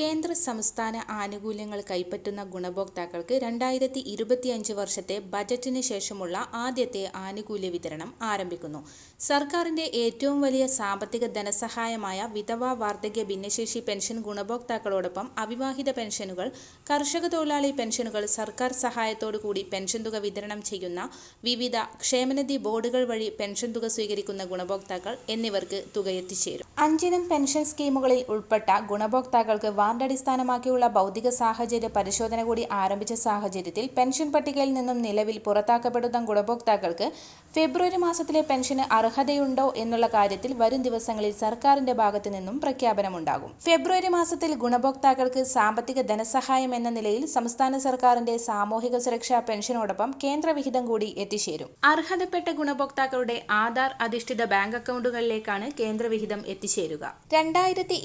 കേന്ദ്ര സംസ്ഥാന ആനുകൂല്യങ്ങൾ കൈപ്പറ്റുന്ന ഗുണഭോക്താക്കൾക്ക് രണ്ടായിരത്തി ഇരുപത്തിയഞ്ച് വർഷത്തെ ബജറ്റിന് ശേഷമുള്ള ആദ്യത്തെ ആനുകൂല്യ വിതരണം ആരംഭിക്കുന്നു. സർക്കാരിന്റെ ഏറ്റവും വലിയ സാമ്പത്തിക ധനസഹായമായ വിധവ വാർദ്ധക്യ ഭിന്നശേഷി പെൻഷൻ ഗുണഭോക്താക്കളോടൊപ്പം അവിവാഹിത പെൻഷനുകൾ കർഷക തൊഴിലാളി പെൻഷനുകൾ സർക്കാർ സഹായത്തോടു കൂടി പെൻഷൻ തുക വിതരണം ചെയ്യുന്ന വിവിധ ക്ഷേമനിധി ബോർഡുകൾ വഴി പെൻഷൻ തുക സ്വീകരിക്കുന്ന ഗുണഭോക്താക്കൾ എന്നിവർക്ക് തുക എത്തിച്ചേരും അഞ്ചിനം പെൻഷൻ സ്കീമുകളിൽ ഉൾപ്പെട്ട ഗുണഭോക്താക്കൾക്ക് വാർഡ് അടിസ്ഥാനമാക്കിയുള്ള ഭൗതിക സാഹചര്യ പരിശോധന കൂടി ആരംഭിച്ച സാഹചര്യത്തിൽ പെൻഷൻ പട്ടികയിൽ നിന്നും നിലവിൽ പുറത്താക്കപ്പെടുന്ന ഗുണഭോക്താക്കൾക്ക് ഫെബ്രുവരി മാസത്തിലെ പെൻഷന് അർഹതയുണ്ടോ എന്നുള്ള കാര്യത്തിൽ വരും ദിവസങ്ങളിൽ സർക്കാരിന്റെ ഭാഗത്തു നിന്നും പ്രഖ്യാപനമുണ്ടാകും. ഫെബ്രുവരി മാസത്തിൽ ഗുണഭോക്താക്കൾക്ക് സാമ്പത്തിക ധനസഹായം എന്ന നിലയിൽ സംസ്ഥാന സർക്കാരിന്റെ സാമൂഹിക സുരക്ഷാ പെൻഷനോടൊപ്പം കേന്ദ്രവിഹിതം കൂടി എത്തിച്ചേരും. അർഹതപ്പെട്ട ഗുണഭോക്താക്കളുടെ ആധാർ അധിഷ്ഠിത ബാങ്ക് അക്കൗണ്ടുകളിലേക്കാണ് കേന്ദ്രവിഹിതം എത്തിച്ചേരുക. രണ്ടായിരത്തി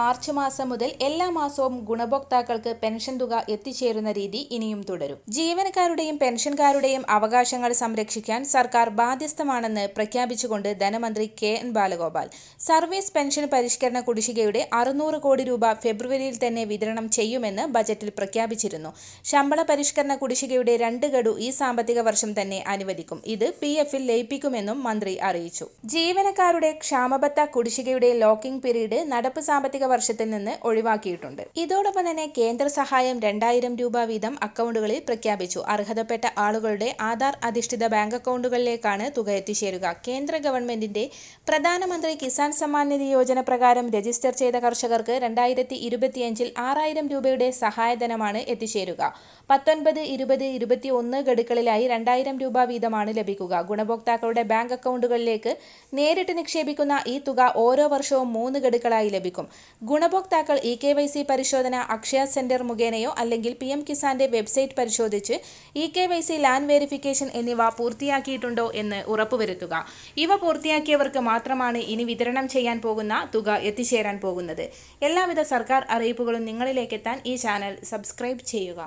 മാർച്ച് മാസം മുതൽ എല്ലാ മാസവും ഗുണഭോക്താക്കൾക്ക് പെൻഷൻ തുക എത്തിച്ചേരുന്ന രീതി ഇനിയും തുടരും. ജീവനക്കാരുടെയും പെൻഷൻകാരുടെയും അവകാശങ്ങൾ സംരക്ഷിക്കാൻ സർക്കാർ ബാധ്യസ്ഥമാണെന്ന് പ്രഖ്യാപിച്ചുകൊണ്ട് ധനമന്ത്രി K N Balagopal. Service pension പരിഷ്കരണ കുടിശ്ശികയുടെ അറുന്നൂറ് കോടി രൂപ ഫെബ്രുവരിയിൽ തന്നെ വിതരണം ചെയ്യുമെന്ന് ബജറ്റിൽ പ്രഖ്യാപിച്ചിരുന്നു. ശമ്പള പരിഷ്കരണ കുടിശ്ശികയുടെ രണ്ട് ഗഡു ഈ സാമ്പത്തിക വർഷം തന്നെ അനുവദിക്കും. ഇത് പി എഫിൽ ലയിപ്പിക്കുമെന്നും മന്ത്രി അറിയിച്ചു. ജീവനക്കാരുടെ ക്ഷാമബത്ത കുടിശ്ശികയുടെ ലോക്കിംഗ് പീരീഡ് നടപ്പ് സാമ്പത്തിക വർഷത്തിൽ നിന്ന് ഒഴിവാക്കിയിട്ടുണ്ട്. ഇതോടൊപ്പം തന്നെ കേന്ദ്ര സഹായം രണ്ടായിരം രൂപ വീതം അക്കൗണ്ടുകളിൽ പ്രഖ്യാപിച്ചു. അർഹതപ്പെട്ട ആളുകളുടെ ആധാർ അധിഷ്ഠിത ബാങ്ക് അക്കൗണ്ടുകളിലേക്കാണ് തുക എത്തിച്ചേരുക. കേന്ദ്ര ഗവൺമെന്റിന്റെ പ്രധാനമന്ത്രി കിസാൻ സമ്മാൻ നിധി യോജന പ്രകാരം രജിസ്റ്റർ ചെയ്ത കർഷകർക്ക് രണ്ടായിരത്തി ഇരുപത്തിയഞ്ചിൽ ആറായിരം രൂപയുടെ സഹായധനമാണ് എത്തിച്ചേരുക. പത്തൊൻപത് ഇരുപത് ഇരുപത്തി ഒന്ന് ഗഡുക്കളിലായി രണ്ടായിരം രൂപ വീതമാണ് ലഭിക്കുക. ഗുണഭോക്താക്കളുടെ ബാങ്ക് അക്കൗണ്ടുകളിലേക്ക് നേരിട്ട് നിക്ഷേപിക്കുന്ന ഈ തുക ഓരോ വർഷവും മൂന്ന് ഗഡുക്കളായി ലഭിക്കും. ഗുണഭോക്താക്കൾ ഇ കെ വൈ സി പരിശോധന അക്ഷയ സെന്റർ മുഖേനയോ അല്ലെങ്കിൽ പി എം കിസാന്റെ വെബ്സൈറ്റ് പരിശോധിച്ച് e K Y C land verification എന്നിവ പൂർത്തിയാക്കിയിട്ടുണ്ടോ എന്ന് ഉറപ്പുവരുത്തുക. ഇവ പൂർത്തിയാക്കിയവർക്ക് മാത്രമാണ് ഇനി വിതരണം ചെയ്യാൻ പോകുന്ന തുക എത്തിച്ചേരാൻ പോകുന്നത്. എല്ലാവിധ സർക്കാർ അറിയിപ്പുകളും നിങ്ങളിലേക്കെത്താൻ ഈ ചാനൽ സബ്സ്ക്രൈബ് ചെയ്യുക.